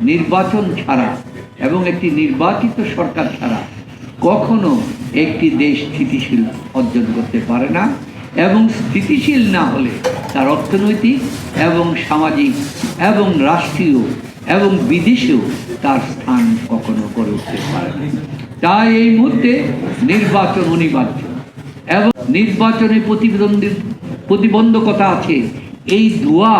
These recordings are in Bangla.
নির্বাচন ছাড়া এবং একটি নির্বাচিত সরকার ছাড়া কখনো একটি দেশ স্থিতিশীল অর্জন করতে পারে না এবং স্থিতিশীল না হলে তার অর্থনৈতিক এবং সামাজিক এবং রাষ্ট্রীয় এবং বিদেশেও তার স্থান কখনো করে উঠতে পারে না। তাই এই মুহূর্তে নির্বাচন অনিবার্য এবং নির্বাচনে প্রতিদ্বন্দ্বী প্রতিবন্ধকতা আছে। এই দোয়া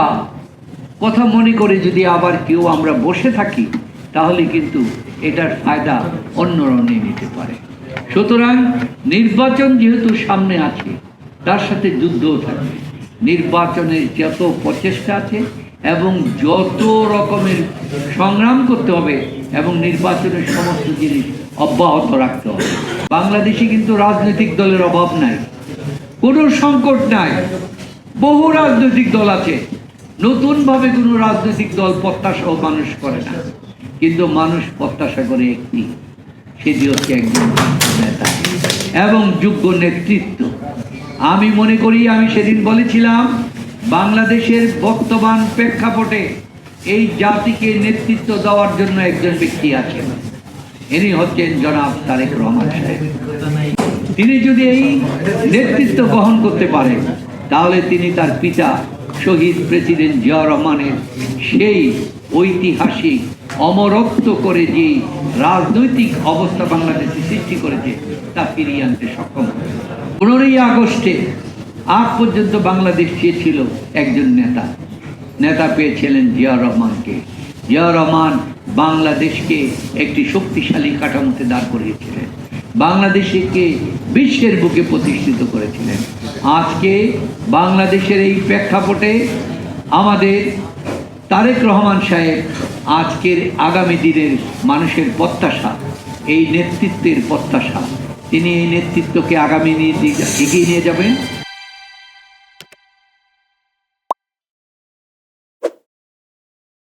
কথা মনে করে যদি আবার কেউ আমরা বসে থাকি, তাহলে কিন্তু এটার ফায়দা অন্যরা নিয়ে নিতে পারে। সুতরাং নির্বাচন যেহেতু সামনে আছে, তার সাথে যুদ্ধও থাকবে। নির্বাচনের যত প্রচেষ্টা আছে এবং যত রকমের সংগ্রাম করতে হবে এবং নির্বাচনের সমস্ত জিনিস অব্যাহত রাখতে হবে। বাংলাদেশে কিন্তু রাজনৈতিক দলের অভাব নাই। কোনো সংকট নাই। বহু রাজনৈতিক দল আছে। নতুনভাবে কোনো রাজনৈতিক দল প্রত্যাশাও মানুষ করে না। কিন্তু মানুষ প্রত্যাশা করে একটি সেটি হচ্ছে একজন নেতা। এবং যোগ্য নেতৃত্ব। আমি মনে করি, আমি সেদিন বলেছিলাম, বাংলাদেশের বর্তমান প্রেক্ষাপটে এই জাতিকে নেতৃত্ব দেওয়ার জন্য একজন ব্যক্তি আছেন। ইনি হচ্ছেন জনাব তারেক রহমান তিনি যদি এই নেতৃত্ব গ্রহণ করতে পারেন, তাহলে তিনি তার পিতা শহীদ প্রেসিডেন্ট জিয়া রহমানের সেই ঐতিহাসিক অমরত্ব করে যে রাজনৈতিক অবস্থা বাংলাদেশে সৃষ্টি করেছে, তা ফিরিয়ে আনতে সক্ষম পনেরোই আগস্টে আগ পর্যন্ত বাংলাদেশ চেয়েছিল একজন নেতা। নেতা পেয়েছিলেন জিয়া রহমানকে। জিয়া রহমান বাংলাদেশকে একটি শক্তিশালী কাঠামোতে দাঁড় করিয়েছিলেন। বাংলাদেশকে বিশ্বের বুকে প্রতিষ্ঠিত করেছিলেন। আজকে বাংলাদেশের এই প্রেক্ষাপটে আমাদের তারেক রহমান সাহেব আজকের আগামী দিনের মানুষের প্রত্যাশা, এই নেতৃত্বের প্রত্যাশা। তিনি এই নেতৃত্বকে আগামী নিয়ে এগিয়ে নিয়ে যাবেন।